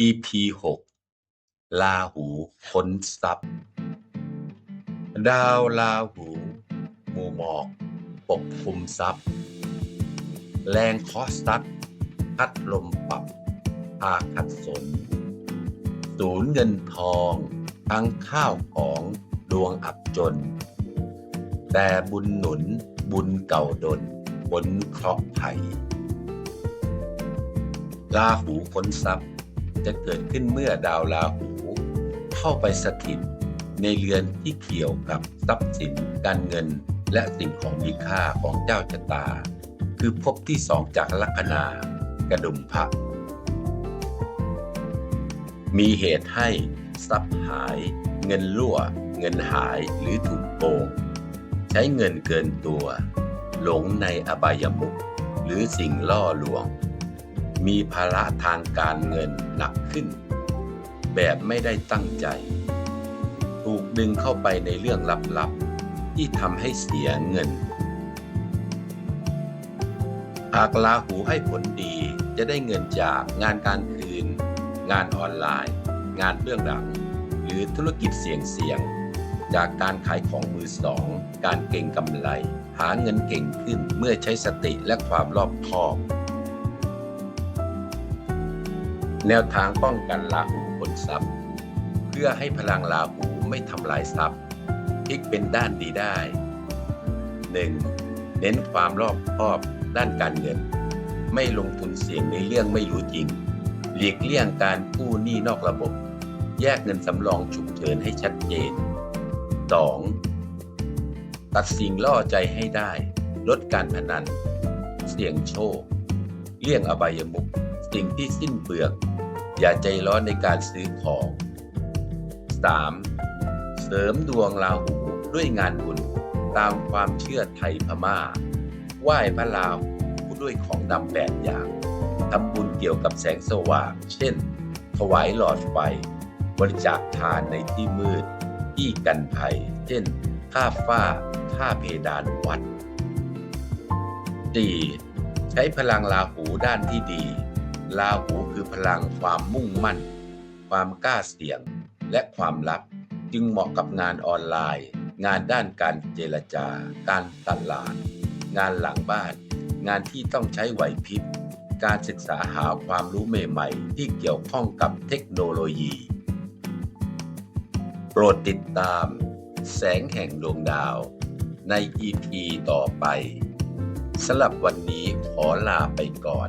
EP 6ลาหูค้นทรัพย์ ดาวลาหู หมู่หมอก ปกคลุมทรัพย์ แรงคอสตัดพัดลมปรับพาขัดสน ศูนย์เงินทอง ทั้งข้าวของดวงอับจน แต่บุญหนุนบุญเก่าดนบนเคราะห์ภัยลาหูค้นทรัพย์ จะเกิดขึ้นเมื่อดาวลาหูเข้าไปสถิตในเรือนที่เกี่ยวกับทรัพย์สินการเงิน และสิ่งของมีค่าของเจ้าชะตา คือภพที่สองจากลัคนากระดุมพระมีเหตุให้ทรัพย์หาย เงินรั่ว เงินหายหรือถูกโกงใช้เงินเกินตัว หลงในอบายมุขหรือสิ่งล่อลวง มีภาระทางการเงินหนักขึ้น แบบไม่ได้ตั้งใจ ถูกดึงเข้าไปในเรื่องลับๆ ที่ทำให้เสียเงิน หากลาหูให้ผลดีจะได้เงินจากงานการคืน งานออนไลน์ งานเบื้องหลัง หรือธุรกิจเสี่ยงเสี่ยงๆจากการขายของมือสอง การเก่งกำไร หาเงินเก่งขึ้นเมื่อใช้สติและความรอบคอบ แนวทางป้องกันลาหูผลทรัพย์ เพื่อให้พลังลาหูไม่ทำลายทรัพย์พลิกเป็นด้านดีได้ 1. เน้นความรอบคอบด้านการเงิน ไม่ลงทุนเสี่ยงในเรื่องไม่รู้จริง หลีกเลี่ยงการกู้หนี้นอกระบบ แยกเงินสำรองฉุกเฉินให้ชัดเจน 2. ตัดสิ่งล่อใจให้ได้ ลดการพนัน เสี่ยงโชค เลี่ยงอบายมุขสิ่งที่สิ้นเปลือง อย่าใจร้อนในการซื้อของ 3. เสริมดวงราหูด้วยงานบุญตามความเชื่อไทยพม่า ไหว้พระราหูด้วยของดำแปดอย่างทำบุญเกี่ยวกับแสงสว่าง เช่น ถวายหลอดไฟ บริจาคทานในที่มืด ที่กันภัย เช่น ค่าฝ้า ค่าเพดานวัด 4. ใช้พลังลาหูด้านที่ดี ลาหูคือพลังความมุ่งมั่น ความกล้าเสี่ยง และความลับ จึงเหมาะกับงานออนไลน์ งานด้านการเจรจา การตลาด งานหลังบ้าน งานที่ต้องใช้ไหวพริบ การศึกษาหาความรู้ใหม่ๆ ที่เกี่ยวข้องกับเทคโนโลยี โปรดติดตาม แสงแห่งดวงดาว ใน EP ต่อไปสำหรับวันนี้ขอลาไปก่อน